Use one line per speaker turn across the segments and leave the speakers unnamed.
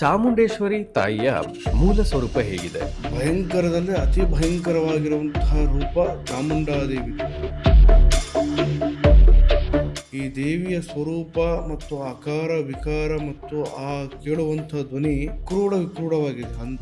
ಚಾಮುಂಡೇಶ್ವರಿ ತಾಯಿಯ ಮೂಲ ಸ್ವರೂಪ ಹೇಗಿದೆ?
ಭಯಂಕರದಲ್ಲಿ ಅತಿ ಭಯಂಕರವಾಗಿರುವಂತಹ ರೂಪ ಚಾಮುಂಡಾದೇವಿ. ಈ ದೇವಿಯ ಸ್ವರೂಪ ಮತ್ತು ಆಕಾರ ವಿಕಾರ ಮತ್ತು ಆ ಕೇಳುವಂತಹ ಧ್ವನಿ ಕ್ರೂಢ ವಿಕ್ರೂಢವಾಗಿದೆ ಅಂತ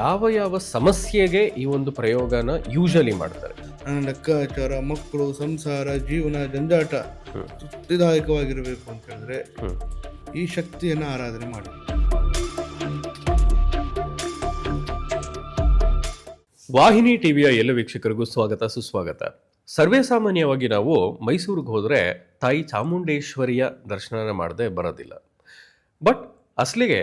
ಯಾವ ಯಾವ ಸಮಸ್ಯೆಗೆ ಈ ಒಂದು ಪ್ರಯೋಗನ ಯೂಶಲಿ ಮಾಡ್ತಾರೆ?
ಲೆಕ್ಕಾಚಾರ ಮಕ್ಕಳು ಸಂಸಾರ ಜೀವನ ಜಂಜಾಟ ತೃಪ್ತಿದಾಯಕವಾಗಿರಬೇಕು ಅಂತ ಹೇಳಿದ್ರೆ ಈ ಶಕ್ತಿಯನ್ನು ಆರಾಧನೆ ಮಾಡಿ
ವಾಹಿನಿ ಟಿವಿಯ ಎಲ್ಲ ವೀಕ್ಷಕರಿಗೂ ಸ್ವಾಗತ ಸುಸ್ವಾಗತ. ಸರ್ವೇ ಸಾಮಾನ್ಯವಾಗಿ ನಾವು ಮೈಸೂರಿಗೆ ಹೋದರೆ ತಾಯಿ ಚಾಮುಂಡೇಶ್ವರಿಯ ದರ್ಶನ ಮಾಡದೆ ಬರೋದಿಲ್ಲ. ಬಟ್ ಅಸಲಿಗೆ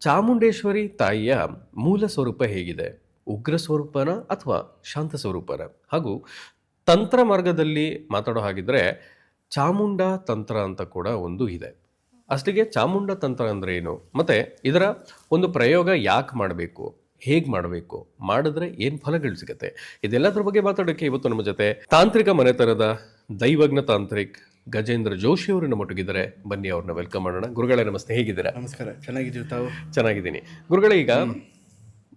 ಚಾಮುಂಡೇಶ್ವರಿ ತಾಯಿಯ ಮೂಲ ಸ್ವರೂಪ ಹೇಗಿದೆ? ಉಗ್ರ ಸ್ವರೂಪನ ಅಥವಾ ಶಾಂತ ಸ್ವರೂಪನ ಹಾಗೂ ತಂತ್ರ ಮಾರ್ಗದಲ್ಲಿ ಮಾತಾಡೋ ಹಾಗಿದ್ರೆ ಚಾಮುಂಡ ತಂತ್ರ ಅಂತ ಕೂಡ ಒಂದು ಇದೆ. ಅಸಲಿಗೆ ಚಾಮುಂಡ ತಂತ್ರ ಅಂದ್ರೆ ಏನು? ಮತ್ತೆ ಇದರ ಒಂದು ಪ್ರಯೋಗ ಯಾಕೆ ಮಾಡಬೇಕು? ಹೇಗೆ ಮಾಡಬೇಕು? ಮಾಡಿದ್ರೆ ಏನು ಫಲಗಳು ಸಿಗುತ್ತೆ? ಇದೆಲ್ಲದರ ಬಗ್ಗೆ ಮಾತಾಡೋಕ್ಕೆ ಇವತ್ತು ನಮ್ಮ ಜೊತೆ ತಾಂತ್ರಿಕ ಮನೆತನದ ದೈವಜ್ಞ ತಾಂತ್ರಿಕ್ ಗಜೇಂದ್ರ ಜೋಶಿ ಅವರು ನಮ್ಮೊಟ್ಟಿಗಿದ್ದಾರೆ ಬನ್ನಿ ಅವ್ರನ್ನ ವೆಲ್ಕಮ್ ಮಾಡೋಣ. ಗುರುಗಳೇ ನಮಸ್ತೆ. ಹೇಗಿದ್ದೀರಾ?
ನಮಸ್ಕಾರ. ಚೆನ್ನಾಗಿದ್ದೀವಿ ತಾವು?
ಚೆನ್ನಾಗಿದ್ದೀನಿ. ಗುರುಗಳೇ ಈಗ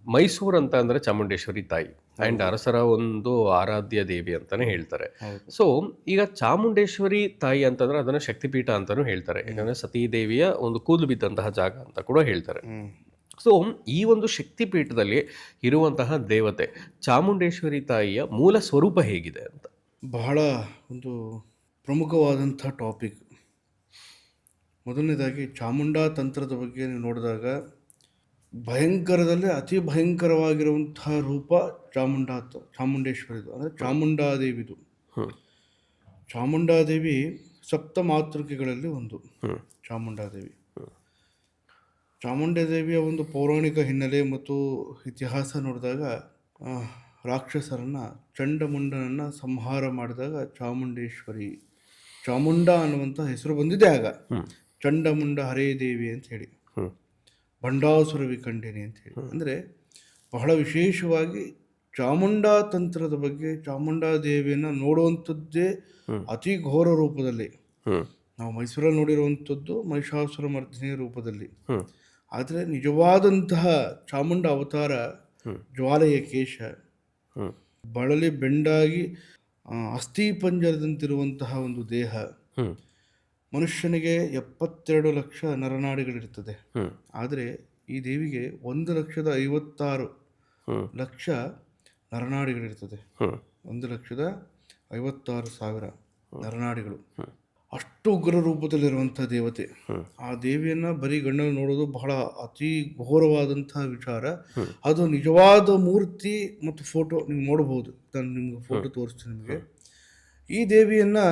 ಮೈಸೂರು ಅಂತ ಅಂದರೆ ಚಾಮುಂಡೇಶ್ವರಿ ತಾಯಿ ಆ್ಯಂಡ್ ಅರಸರ ಒಂದು ಆರಾಧ್ಯ ದೇವಿ ಅಂತಲೇ ಹೇಳ್ತಾರೆ. ಸೊ ಈಗ ಚಾಮುಂಡೇಶ್ವರಿ ತಾಯಿ ಅಂತಂದ್ರೆ ಅದನ್ನು ಶಕ್ತಿಪೀಠ ಅಂತಲೂ ಹೇಳ್ತಾರೆ. ಯಾಕಂದರೆ ಸತೀದೇವಿಯ ಒಂದು ಕೂದಲು ಬಿದ್ದಂತಹ ಜಾಗ ಅಂತ ಕೂಡ ಹೇಳ್ತಾರೆ. ಸೊ ಈ ಒಂದು ಶಕ್ತಿಪೀಠದಲ್ಲಿ ಇರುವಂತಹ ದೇವತೆ ಚಾಮುಂಡೇಶ್ವರಿ ತಾಯಿಯ ಮೂಲ ಸ್ವರೂಪ ಹೇಗಿದೆ ಅಂತ.
ಬಹಳ ಒಂದು ಪ್ರಮುಖವಾದಂಥ ಟಾಪಿಕ್ ಮೊದಲನೇದಾಗಿ ಚಾಮುಂಡಾ ತಂತ್ರದ ಬಗ್ಗೆ ನೀವು ನೋಡಿದಾಗ ಭಯಂಕರದಲ್ಲಿ ಅತಿ ಭಯಂಕರವಾಗಿರುವಂತಹ ರೂಪ ಚಾಮುಂಡಾ ಚಾಮುಂಡೇಶ್ವರಿ ಚಾಮುಂಡೇಶ್ವರಿದು. ಅಂದರೆ ಚಾಮುಂಡಾದೇವಿದು. ಚಾಮುಂಡಾದೇವಿ ಸಪ್ತ ಮಾತೃಕೆಗಳಲ್ಲಿ ಒಂದು ಚಾಮುಂಡಾದೇವಿ. ಚಾಮುಂಡಾದೇವಿಯ ಒಂದು ಪೌರಾಣಿಕ ಹಿನ್ನೆಲೆ ಮತ್ತು ಇತಿಹಾಸ ನೋಡಿದಾಗ ರಾಕ್ಷಸರನ್ನ ಚಂಡಮುಂಡನನ್ನ ಸಂಹಾರ ಮಾಡಿದಾಗ ಚಾಮುಂಡೇಶ್ವರಿ ಚಾಮುಂಡ ಅನ್ನುವಂಥ ಹೆಸರು ಬಂದಿದೆ ಆಗ. ಚಂಡಮುಂಡ ಹರೇ ದೇವಿ ಅಂತ ಹೇಳಿ. ವಿಖಂಡಿನಿ ಅಂತ ಹೇಳಿ. ಅಂದರೆ ಬಹಳ ವಿಶೇಷವಾಗಿ ಚಾಮುಂಡಾ ತಂತ್ರದ ಬಗ್ಗೆ ಚಾಮುಂಡಾ ದೇವಿಯನ್ನು ನೋಡುವಂಥದ್ದೇ ಅತಿ ಘೋರ ರೂಪದಲ್ಲಿ. ನಾವು ಮೈಸೂರಲ್ಲಿ ನೋಡಿರುವಂಥದ್ದು ಮಹಿಷಾಸುರ ಮರ್ದಿನಿಯ ರೂಪದಲ್ಲಿ. ಆದರೆ ನಿಜವಾದಂತಹ ಚಾಮುಂಡ ಅವತಾರ. ಜ್ವಾಲೆಯ ಕೇಶ. ಬಳಲಿ ಬೆಂಡಾಗಿ ಅಸ್ಥಿ ಪಂಜರದಂತಿರುವಂತಹ ಒಂದು ದೇಹ. ಮನುಷ್ಯನಿಗೆ ಎಪ್ಪತ್ತೆರಡು ಲಕ್ಷ ನರನಾಡಿಗಳಿರ್ತದೆ ಆದರೆ ಈ ದೇವಿಗೆ ಒಂದು ಲಕ್ಷದ ಐವತ್ತಾರು ಲಕ್ಷ ನರನಾಡಿಗಳಿರ್ತದೆ ಒಂದು ಲಕ್ಷದ ಐವತ್ತಾರು ಸಾವಿರ ನರನಾಡಿಗಳು. ಅಷ್ಟು ಉಗ್ರ ರೂಪದಲ್ಲಿರುವಂಥ ದೇವತೆ. ಆ ದೇವಿಯನ್ನು ಬರೀ ಗಣ್ಣಲ್ಲಿ ನೋಡೋದು ಬಹಳ ಅತಿ ಘೋರವಾದಂತಹ ವಿಚಾರ. ಅದು ನಿಜವಾದ ಮೂರ್ತಿ ಮತ್ತು ಫೋಟೋ ನೀವು ನೋಡಬಹುದು ನಾನು ನಿಮ್ಗೆ ಫೋಟೋ ತೋರಿಸ್ತೀನಿ ನಿಮಗೆ. ಈ ದೇವಿಯನ್ನು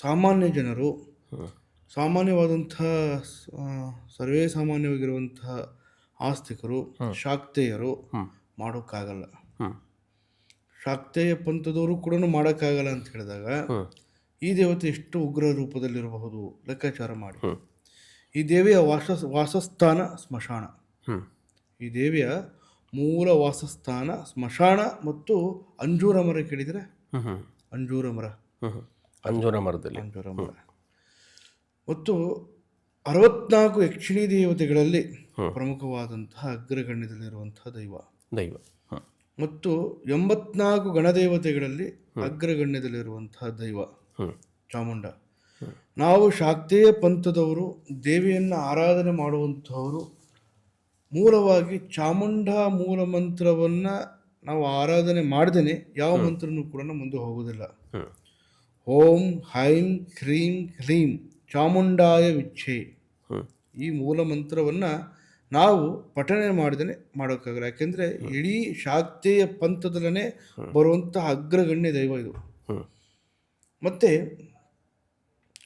ಸಾಮಾನ್ಯ ಜನರು. ಸಾಮಾನ್ಯವಾದಂಥ ಸರ್ವೇ ಸಾಮಾನ್ಯವಾಗಿರುವಂತಹ ಆಸ್ತಿಕರು ಶಾಕ್ತೇಯರು. ಮಾಡೋಕ್ಕಾಗಲ್ಲ. ಶಾಕ್ತೇಯ ಪಂಥದವರು ಕೂಡ ಮಾಡೋಕ್ಕಾಗಲ್ಲ ಅಂತ ಹೇಳಿದಾಗ ಈ ದೇವತೆ ಎಷ್ಟು ಉಗ್ರ ರೂಪದಲ್ಲಿರಬಹುದು ಲೆಕ್ಕಾಚಾರ ಮಾಡಿ. ಈ ದೇವಿಯ ವಾಸ ವಾಸಸ್ಥಾನ ಸ್ಮಶಾನ. ಈ ದೇವಿಯ ಮೂಲ ವಾಸಸ್ಥಾನ ಸ್ಮಶಾನ ಮತ್ತು ಅಂಜೂರ ಮರ ಕೇಳಿದರೆ ಅಂಜೂರ ಮರ.
ಅಂಜೂರ ಮರದಲ್ಲಿ.
ಅಂಜೂರ ಮರ. ಮತ್ತು ಅರವತ್ನಾಲ್ಕು ಯಕ್ಷಿಣಿ ದೇವತೆಗಳಲ್ಲಿ. ಪ್ರಮುಖವಾದಂತಹ ಅಗ್ರಗಣ್ಯದಲ್ಲಿರುವಂತಹ ದೈವ.
ದೈವ.
ಮತ್ತು ಎಂಬತ್ನಾಲ್ಕು ಗಣದೇವತೆಗಳಲ್ಲಿ ಅಗ್ರಗಣ್ಯದಲ್ಲಿರುವಂತಹ ದೈವ. ಚಾಮುಂಡ. ನಾವು ಶಾಕ್ತೇಯ ಪಂಥದವರು ದೇವಿಯನ್ನು ಆರಾಧನೆ ಮಾಡುವಂಥವರು ಮೂಲವಾಗಿ ಚಾಮುಂಡ ಮೂಲ ಮಂತ್ರವನ್ನು ನಾವು ಆರಾಧನೆ ಮಾಡ್ದೇನೆ ಯಾವ ಮಂತ್ರನೂ ಕೂಡ ಮುಂದೆ ಹೋಗೋದಿಲ್ಲ ಓಂ ಹೈಂ ಹ್ರೀಂ ಕ್ಲೀಂ. ಚಾಮುಂಡಾಯ ವಿಚ್ಛೆ. ಈ ಮೂಲ ಮಂತ್ರವನ್ನು ನಾವು ಪಠನೆ ಮಾಡಿದೇನೆ ಮಾಡೋಕ್ಕಾಗಲ್ಲ. ಯಾಕೆಂದರೆ ಇಡೀ ಶಾಕ್ತೇಯ ಪಂಥದಲ್ಲೇ ಬರುವಂತಹ ಅಗ್ರಗಣ್ಯ ದೈವ ಇದು. ಮತ್ತು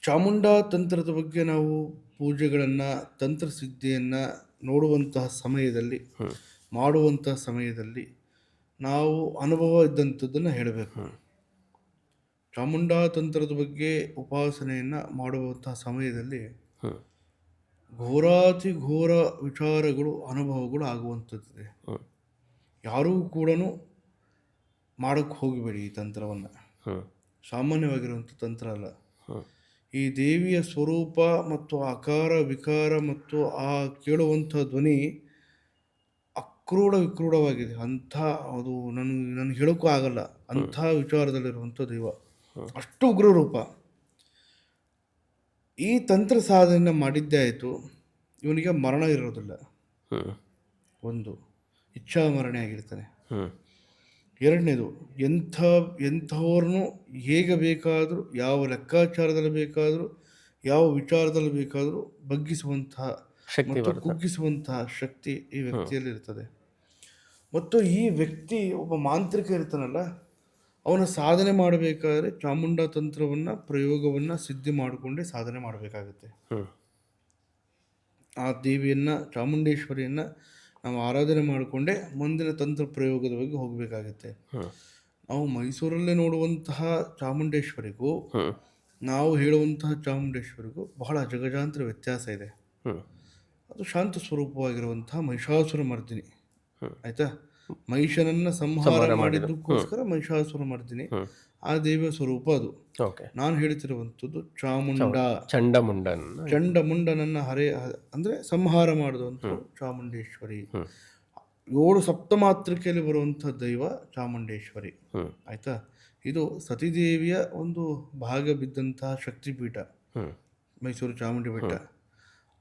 ಚಾಮುಂಡಾ ತಂತ್ರದ ಬಗ್ಗೆ ನಾವು ಪೂಜೆಗಳನ್ನು ತಂತ್ರಸಿದ್ಧಿಯನ್ನು ನೋಡುವಂತಹ ಸಮಯದಲ್ಲಿ. ಮಾಡುವಂತಹ ಸಮಯದಲ್ಲಿ ನಾವು ಅನುಭವ ಇದ್ದಂಥದ್ದನ್ನು ಹೇಳಬೇಕು. ಚಾಮುಂಡಾ ತಂತ್ರದ ಬಗ್ಗೆ ಉಪಾಸನೆಯನ್ನು ಮಾಡುವಂತಹ ಸಮಯದಲ್ಲಿ
ಹ್ಮ್.
ಘೋರಾತಿ ಘೋರ ವಿಚಾರಗಳು ಅನುಭವಗಳು ಆಗುವಂಥದ್ದಿದೆ.
ಹ್ಮ್.
ಯಾರೂ ಕೂಡ ಮಾಡೋಕ್ಕೆ ಹೋಗಬೇಡಿ ಈ ತಂತ್ರವನ್ನು.
ಹ್ಮ್.
ಸಾಮಾನ್ಯವಾಗಿರುವಂಥ ತಂತ್ರ ಅಲ್ಲ.
ಹ್ಮ್.
ಈ ದೇವಿಯ ಸ್ವರೂಪ ಮತ್ತು ಆಕಾರ ವಿಕಾರ ಮತ್ತು ಆ ಕೇಳುವಂಥ ಧ್ವನಿ ಅಕ್ರೂಢ ವಿಕ್ರೂಢವಾಗಿದೆ ಅಂಥ ಅದು ನನಗೆ ನನಗೆ ಹೇಳೋಕ್ಕೂ ಆಗಲ್ಲ. ಅಂಥ ವಿಚಾರದಲ್ಲಿರುವಂಥ ದೈವ. ಅಷ್ಟು ಉಗ್ರ ರೂಪ ಈ ತಂತ್ರ ಸಾಧನೆ ಮಾಡಿದ್ದೇ ಆಯಿತು ಇವನಿಗೆ ಮರಣ ಇರೋದಿಲ್ಲ. ಒಂದು ಇಚ್ಛಾ ಮರಣೆ ಆಗಿರ್ತಾನೆ.
ಹ್ಮ್.
ಎರಡನೇದು ಎಂಥ ಎಂಥವ್ರನ್ನೂ ಹೇಗೆ ಬೇಕಾದರೂ ಯಾವ ಲೆಕ್ಕಾಚಾರದಲ್ಲಿ ಬೇಕಾದರೂ ಯಾವ ವಿಚಾರದಲ್ಲಿ ಬೇಕಾದರೂ ಬಗ್ಗಿಸುವಂತಹ ಮತ್ತು ಕುಗ್ಗಿಸುವಂತಹ ಶಕ್ತಿ ಈ ವ್ಯಕ್ತಿಯಲ್ಲಿ ಇರ್ತದೆ. ಮತ್ತು ಈ ವ್ಯಕ್ತಿ ಒಬ್ಬ ಮಾಂತ್ರಿಕ ಇರ್ತಾನಲ್ಲ ಅವನ ಸಾಧನೆ ಮಾಡಬೇಕಾದ್ರೆ ಚಾಮುಂಡ ತಂತ್ರವನ್ನು ಪ್ರಯೋಗವನ್ನು ಸಿದ್ಧಿ ಮಾಡಿಕೊಂಡೇ ಸಾಧನೆ ಮಾಡಬೇಕಾಗುತ್ತೆ. ಆ ದೇವಿಯನ್ನು ಚಾಮುಂಡೇಶ್ವರಿಯನ್ನು ನಾವು ಆರಾಧನೆ ಮಾಡಿಕೊಂಡೇ ಮುಂದಿನ ತಂತ್ರ ಪ್ರಯೋಗದ ಬಗ್ಗೆ ಹೋಗಬೇಕಾಗುತ್ತೆ. ನಾವು ಮೈಸೂರಲ್ಲೇ ನೋಡುವಂತಹ ಚಾಮುಂಡೇಶ್ವರಿಗೂ ನಾವು ಹೇಳುವಂತಹ ಚಾಮುಂಡೇಶ್ವರಿಗೂ ಬಹಳ ಜಗಜಾಂತರ ವ್ಯತ್ಯಾಸ ಇದೆ. ಅದು ಶಾಂತ ಸ್ವರೂಪವಾಗಿರುವಂತಹ ಮಹಿಷಾಸುರ ಮರ್ದಿನಿ. ಆಯ್ತಾ? ಮಹಿಷನನ್ನ ಸಂಹಾರ ಮಾಡಿದ್ದಕ್ಕೋಸ್ಕರ ಮಹಿಷಾಸುರ
ಮಾಡ್ತೀನಿ.
ಆ ದೇವಿಯ ಸ್ವರೂಪ ಅದು. ನಾನು ಹೇಳ್ತಿರುವಂಥದ್ದು ಚಾಮುಂಡ.
ಚಂಡಮುಂಡನ್.
ಚಂಡಮುಂಡನನ್ನ ಹರೆ ಅಂದ್ರೆ ಸಂಹಾರ ಮಾಡಿದಂಥ ಚಾಮುಂಡೇಶ್ವರಿ. ಏಳು ಸಪ್ತಮಾತ್ರಿಕೆಯಲ್ಲಿ ಬರುವಂಥ ದೈವ ಚಾಮುಂಡೇಶ್ವರಿ. ಆಯ್ತಾ? ಇದು ಸತಿದೇವಿಯ ಒಂದು ಭಾಗ ಬಿದ್ದಂತಹ ಶಕ್ತಿಪೀಠ. ಮೈಸೂರು ಚಾಮುಂಡಿ ಬೆಟ್ಟ.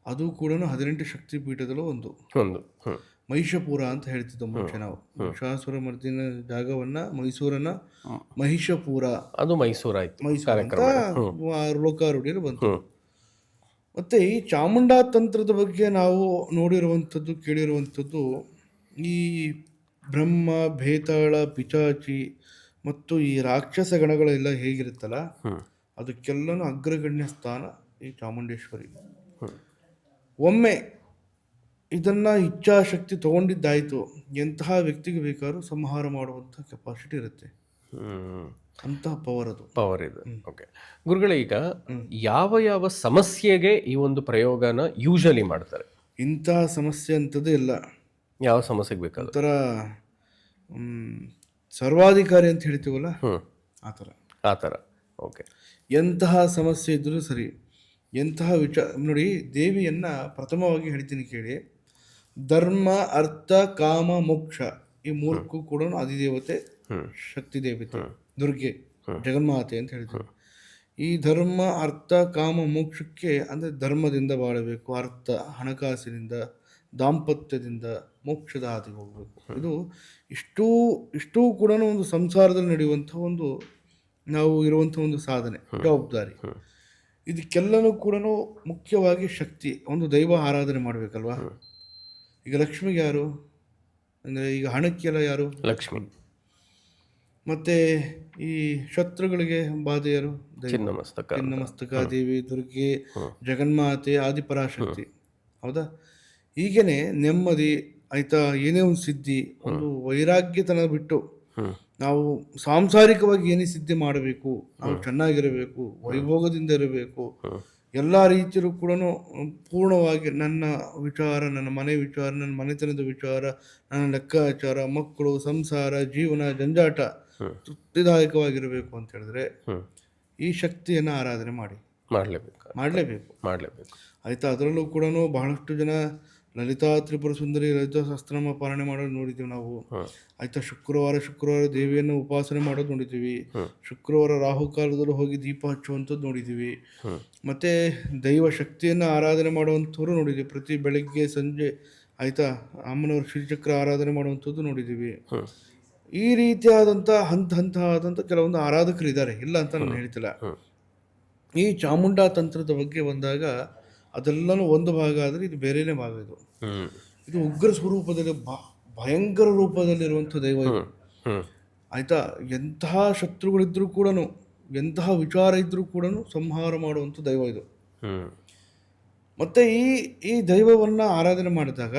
ಅದು ಕೂಡ ಹದಿನೆಂಟು ಶಕ್ತಿಪೀಠದಲ್ಲೂ ಒಂದು.
ಒಂದು.
ಮಹಿಷಪುರ ಅಂತ ಹೇಳ್ತಿದ್ದೋ ಮುಂಚೆ ನಾವು. ಮಹಿಷಾಸುರ ಮರ್ದಿನ ಜಾಗವನ್ನ ಮೈಸೂರನ್ನ ಮಹಿಷಪುರ
ಅದು ಮೈಸೂರಾಯ್ತು
ಮೈಸೂರು ಅಂತ ಲೋಕಾರೂಢಿಯಲ್ಲಿ ಬಂತು. ಮತ್ತೆ ಈ ಚಾಮುಂಡಾ ತಂತ್ರದ ಬಗ್ಗೆ ನಾವು ನೋಡಿರುವಂಥದ್ದು ಕೇಳಿರುವಂಥದ್ದು ಈ ಬ್ರಹ್ಮ ಭೇತಾಳ ಪಿಚಾಚಿ ಮತ್ತು ಈ ರಾಕ್ಷಸ ಗಣಗಳೆಲ್ಲ ಹೇಗಿರುತ್ತಲ್ಲ ಅದಕ್ಕೆಲ್ಲನೂ ಅಗ್ರಗಣ್ಯ ಸ್ಥಾನ ಈ ಚಾಮುಂಡೇಶ್ವರಿ. ಒಮ್ಮೆ ಇದನ್ನ ಇಚ್ಛಾಶಕ್ತಿ ತಗೊಂಡಿದ್ದಾಯ್ತು. ಎಂತಹ ವ್ಯಕ್ತಿಗೆ ಬೇಕಾದ್ರೂ ಸಂಹಾರ ಮಾಡುವಂಥ ಕೆಪಾಸಿಟಿ ಇರುತ್ತೆ. ಅಂತಹ ಪವರ್ ಅದು.
ಪವರ್ ಇದೆ. ಓಕೆ ಗುರುಗಳೇ ಈಗ ಯಾವ ಯಾವ ಸಮಸ್ಯೆಗೆ ಈ ಒಂದು ಪ್ರಯೋಗನ ಯೂಶಲಿ ಮಾಡ್ತಾರೆ?
ಇಂತಹ ಸಮಸ್ಯೆ ಅಂಥದ್ದು ಇಲ್ಲ.
ಯಾವ ಸಮಸ್ಯೆಗೆ ಬೇಕಾದ
ಒಂಥರ ಮ್, ಸರ್ವಾಧಿಕಾರಿ ಅಂತ ಹೇಳ್ತೀವಲ್ಲ?
ಹ್ಞೂ
ಆ ಥರ.
ಆ ಥರ. ಓಕೆ
ಎಂತಹ ಸಮಸ್ಯೆ ಇದ್ದರೂ ಸರಿ. ಎಂತಹ ವಿಚಾರ ನೋಡಿ ದೇವಿಯನ್ನ ಪ್ರಥಮವಾಗಿ ಹೇಳ್ತೀನಿ ಕೇಳಿ. ಧರ್ಮ ಅರ್ಥ ಕಾಮ ಮೋಕ್ಷ ಈ ಮೂರಕ್ಕೂ ಕೂಡ ಅಧಿದೇವತೆ ಶಕ್ತಿ ದೇವತೆ ದುರ್ಗೆ ಜಗನ್ಮಾತೆ ಅಂತ ಹೇಳ್ತೀವಿ ಈ ಧರ್ಮ ಅರ್ಥ ಕಾಮ ಮೋಕ್ಷಕ್ಕೆ ಅಂದರೆ ಧರ್ಮದಿಂದ ಬಾಳಬೇಕು ಅರ್ಥ ಹಣಕಾಸಿನಿಂದ ದಾಂಪತ್ಯದಿಂದ ಮೋಕ್ಷದ ಹಾದಿಗೆ ಹೋಗಬೇಕು. ಇದು ಇಷ್ಟೂ ಇಷ್ಟೂ ಕೂಡ ಒಂದು ಸಂಸಾರದಲ್ಲಿ ನಡೆಯುವಂಥ ಒಂದು ನಾವು ಇರುವಂಥ ಒಂದು ಸಾಧನೆ ಜವಾಬ್ದಾರಿ. ಇದಕ್ಕೆಲ್ಲನೂ ಕೂಡ ಮುಖ್ಯವಾಗಿ ಶಕ್ತಿ ಒಂದು ದೈವ ಆರಾಧನೆ ಮಾಡಬೇಕಲ್ವಾ? ಈಗ ಲಕ್ಷ್ಮಿಗೆ ಯಾರು? ಅಂದರೆ ಈಗ ಹಣಕ್ಕೆಲ್ಲ ಯಾರು?
ಲಕ್ಷ್ಮಿ.
ಮತ್ತೆ ಈ ಶತ್ರುಗಳಿಗೆ ಬಾಧೆ ಯಾರು? ದೈವ.
ಚಿನ್ನ ಮಸ್ತಕ
ಚಿನ್ನಮಸ್ತಕ ದೇವಿ ದುರ್ಗೆ ಜಗನ್ಮಾತೆ ಆದಿಪರಾಶಕ್ತಿ. ಹೌದಾ? ಹೀಗೇನೆ ನೆಮ್ಮದಿ ಆಯ್ತಾ? ಏನೇ ಒಂದು ಸಿದ್ಧಿ ಒಂದು ವೈರಾಗ್ಯತನ ಬಿಟ್ಟು ನಾವು ಸಾಂಸಾರಿಕವಾಗಿ ಏನೇ ಸಿದ್ಧಿ ಮಾಡಬೇಕು ನಾವು ಚೆನ್ನಾಗಿರಬೇಕು ವೈಭೋಗದಿಂದ ಇರಬೇಕು ಎಲ್ಲ ರೀತಿಯಲ್ಲೂ ಕೂಡ ಪೂರ್ಣವಾಗಿ ನನ್ನ ವಿಚಾರ ನನ್ನ ಮನೆ ವಿಚಾರ ನನ್ನ ಮನೆತನದ ವಿಚಾರ ನನ್ನ ಲೆಕ್ಕಾಚಾರ ಮಕ್ಕಳು ಸಂಸಾರ ಜೀವನ ಜಂಜಾಟ ತೃಪ್ತಿದಾಯಕವಾಗಿರಬೇಕು ಅಂತ ಹೇಳಿದ್ರೆ ಈ ಶಕ್ತಿಯನ್ನು ಆರಾಧನೆ ಮಾಡಿ.
ಮಾಡಲೇಬೇಕು.
ಮಾಡಲೇಬೇಕು.
ಮಾಡಲೇಬೇಕು.
ಆಯಿತಾ? ಅದರಲ್ಲೂ ಕೂಡ ಬಹಳಷ್ಟು ಜನ ಲಲಿತಾ ತ್ರಿಪುರ ಸುಂದರಿ ಲಲಿತಾ ಸಹಸ್ರನಾಮ ಪಾಲನೆ ಮಾಡೋದು ನೋಡಿದ್ದೀವಿ ನಾವು. ಆಯ್ತಾ ಶುಕ್ರವಾರ ಶುಕ್ರವಾರ ದೇವಿಯನ್ನು ಉಪಾಸನೆ ಮಾಡೋದು ನೋಡಿದ್ದೀವಿ. ಶುಕ್ರವಾರ ರಾಹು ಕಾಲದಲ್ಲಿ ಹೋಗಿ ದೀಪ ಹಚ್ಚುವಂಥದ್ದು ನೋಡಿದ್ದೀವಿ. ಮತ್ತೆ ದೈವ ಶಕ್ತಿಯನ್ನು ಆರಾಧನೆ ಮಾಡುವಂಥವ್ರು ನೋಡಿದ್ದೀವಿ. ಪ್ರತಿ ಬೆಳಗ್ಗೆ ಸಂಜೆ ಆಯ್ತಾ ಅಮ್ಮನವ್ರ ಶ್ರೀಚಕ್ರ ಆರಾಧನೆ ಮಾಡುವಂಥದ್ದು ನೋಡಿದ್ದೀವಿ. ಈ ರೀತಿಯಾದಂಥ ಹಂತ ಹಂತ ಆದಂಥ ಕೆಲವೊಂದು ಆರಾಧಕರು ಇದ್ದಾರೆ ಇಲ್ಲ ಅಂತ ನಾನು ಹೇಳ್ತಿಲ್ಲ. ಈ ಚಾಮುಂಡಾ ತಂತ್ರದ ಬಗ್ಗೆ ಬಂದಾಗ ಅದೆಲ್ಲನೂ ಒಂದು ಭಾಗ ಆದರೆ ಇದು ಬೇರೆನೇ ಭಾಗ ಇದು. ಇದು ಉಗ್ರ ಸ್ವರೂಪದಲ್ಲಿ ಭಯಂಕರ ರೂಪದಲ್ಲಿರುವಂಥ ದೈವ ಇದು. ಆಯಿತಾ ಎಂತಹ ಶತ್ರುಗಳಿದ್ರೂ ಕೂಡ ಎಂತಹ ವಿಚಾರ ಇದ್ದರೂ ಕೂಡ ಸಂಹಾರ ಮಾಡುವಂಥ ದೈವ ಇದು. ಮತ್ತು ಈ ಈ ದೈವವನ್ನು ಆರಾಧನೆ ಮಾಡಿದಾಗ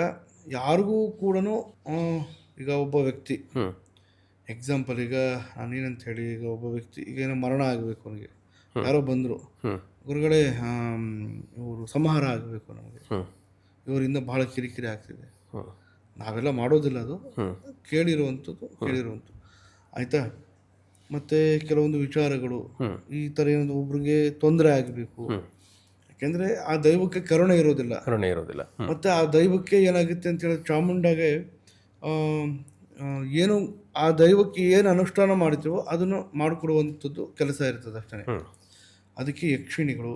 ಯಾರಿಗೂ ಕೂಡ ಈಗ ಒಬ್ಬ ವ್ಯಕ್ತಿ. ಎಕ್ಸಾಂಪಲ್ ಈಗ ನಾನೇನಂತ ಹೇಳಿ ಈಗ ಒಬ್ಬ ವ್ಯಕ್ತಿ ಈಗ ಏನೋ ಮರಣ ಆಗಬೇಕು ಅವನಿಗೆ. ಯಾರೋ ಬಂದರು. ಗುರುಗಳೇ ಇವರು ಸಂಹಾರ ಆಗಬೇಕು ನಮಗೆ. ಇವರಿಂದ ಬಹಳ ಕಿರಿಕಿರಿ ಆಗ್ತಿದೆ. ನಾವೆಲ್ಲ ಮಾಡೋದಿಲ್ಲ ಅದು. ಕೇಳಿರುವಂಥದ್ದು ಕೇಳಿರುವಂಥದ್ದು ಆಯಿತಾ? ಮತ್ತು ಕೆಲವೊಂದು ವಿಚಾರಗಳು. ಈ ಥರ ಏನಾದ್ರು ಒಬ್ರಿಗೆ ತೊಂದರೆ ಆಗಬೇಕು. ಯಾಕೆಂದರೆ ಆ ದೈವಕ್ಕೆ ಕರುಣೆ ಇರೋದಿಲ್ಲ.
ಕರುಣೆ ಇರೋದಿಲ್ಲ.
ಮತ್ತು ಆ ದೈವಕ್ಕೆ ಏನಾಗುತ್ತೆ ಅಂತ ಹೇಳಿದ್ರೆ ಚಾಮುಂಡಾಗೆ ಏನು ಆ ದೈವಕ್ಕೆ ಏನು ಅನುಷ್ಠಾನ ಮಾಡ್ತೀವೋ ಅದನ್ನು ಮಾಡಿಕೊಡುವಂಥದ್ದು ಕೆಲಸ ಇರ್ತದೆ ಅಷ್ಟೇ. ಅದಕ್ಕೆ ಯಕ್ಷಿಣಿಗಳು.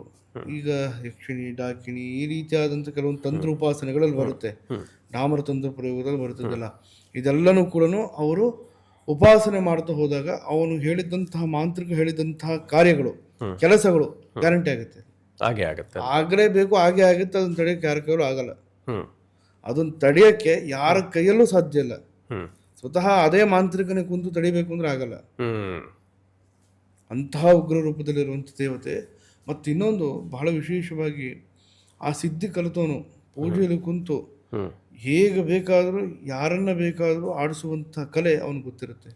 ಈಗ ಯಕ್ಷಿಣಿ ಡಾಕಿಣಿ ಈ ರೀತಿಯಾದಂಥ ಕೆಲವೊಂದು ತಂತ್ರ ಉಪಾಸನೆಗಳಲ್ಲಿ ಬರುತ್ತೆ.
ರಾಮರ
ಡಾಮರ ತಂತ್ರ ಪ್ರಯೋಗದಲ್ಲಿ ಬರುತ್ತದಲ್ಲ. ಇದೆಲ್ಲನೂ ಕೂಡ ಅವರು ಉಪಾಸನೆ ಮಾಡ್ತಾ ಹೋದಾಗ ಅವನು ಹೇಳಿದಂತಹ ಮಾಂತ್ರಿಕ ಹೇಳಿದಂತಹ ಕಾರ್ಯಗಳು ಕೆಲಸಗಳು ಗ್ಯಾರಂಟಿ ಆಗುತ್ತೆ.
ಹಾಗೆ ಆಗತ್ತೆ.
ಆಗಲೇಬೇಕು ಹಾಗೆ ಆಗುತ್ತೆ ಅದನ್ನ ತಡೆಯೋಕ್ಕೆ ಯಾರ ಕೈಯಲ್ಲೂ ಆಗಲ್ಲ. ಅದನ್ನು ತಡೆಯೋಕ್ಕೆ ಯಾರ ಕೈಯಲ್ಲೂ ಸಾಧ್ಯ ಇಲ್ಲ. ಸ್ವತಃ ಅದೇ ಮಾಂತ್ರಿಕನೇ ಕುಂತು ತಡಿಬೇಕು ಅಂದ್ರೆ ಆಗಲ್ಲ. ಅಂತಹ ಉಗ್ರ ರೂಪದಲ್ಲಿರುವಂಥ ದೇವತೆ ಮತ್ತು ಇನ್ನೊಂದು ಬಹಳ ವಿಶೇಷವಾಗಿ ಆ ಸಿದ್ಧಿ ಕಲಿತವನು ಪೂಜೆಯಲ್ಲಿ ಕುಂತು ಹೇಗೆ ಬೇಕಾದರೂ ಯಾರನ್ನ ಬೇಕಾದರೂ ಆಡಿಸುವಂಥ ಕಲೆ ಅವನಿಗೆ ಗೊತ್ತಿರುತ್ತೆ.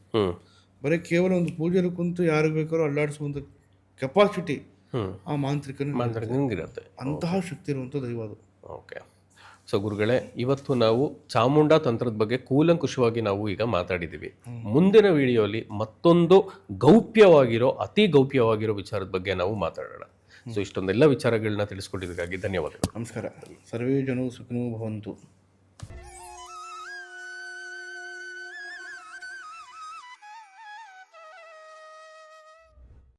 ಬರೀ ಕೇವಲ ಒಂದು ಪೂಜೆಯಲ್ಲಿ ಕುಂತು ಯಾರಿಗೆ ಬೇಕಾದ್ರೂ ಅಲ್ಲಾಡಿಸುವಂಥ ಕೆಪಾಸಿಟಿ ಆ ಮಾಂತ್ರಿಕನ ಅಂತಹ ಶಕ್ತಿ ಇರುವಂಥ ದೈವ ಅದು.
ಓಕೆ ಸೊ ಗುರುಗಳೇ, ಇವತ್ತು ನಾವು ಚಾಮುಂಡ ತಂತ್ರದ ಬಗ್ಗೆ ಕೂಲಂಕುಷವಾಗಿ ನಾವು ಈಗ ಮಾತಾಡಿದ್ದೀವಿ. ಮುಂದಿನ ವಿಡಿಯೋಲಿ ಮತ್ತೊಂದು ಗೌಪ್ಯವಾಗಿರೋ, ಅತಿ ಗೌಪ್ಯವಾಗಿರೋ ವಿಚಾರದ ಬಗ್ಗೆ ನಾವು ಮಾತಾಡೋಣ. ಸೊ ಇಷ್ಟೊಂದೆಲ್ಲ ವಿಚಾರಗಳನ್ನ ತಿಳಿಸ್ಕೊಟ್ಟಿದ್ದಕ್ಕಾಗಿ ಧನ್ಯವಾದಗಳು.
ನಮಸ್ಕಾರ. ಸರ್ವೇ ಜನವು ಸುಖಿನೋ ಭವಂತು.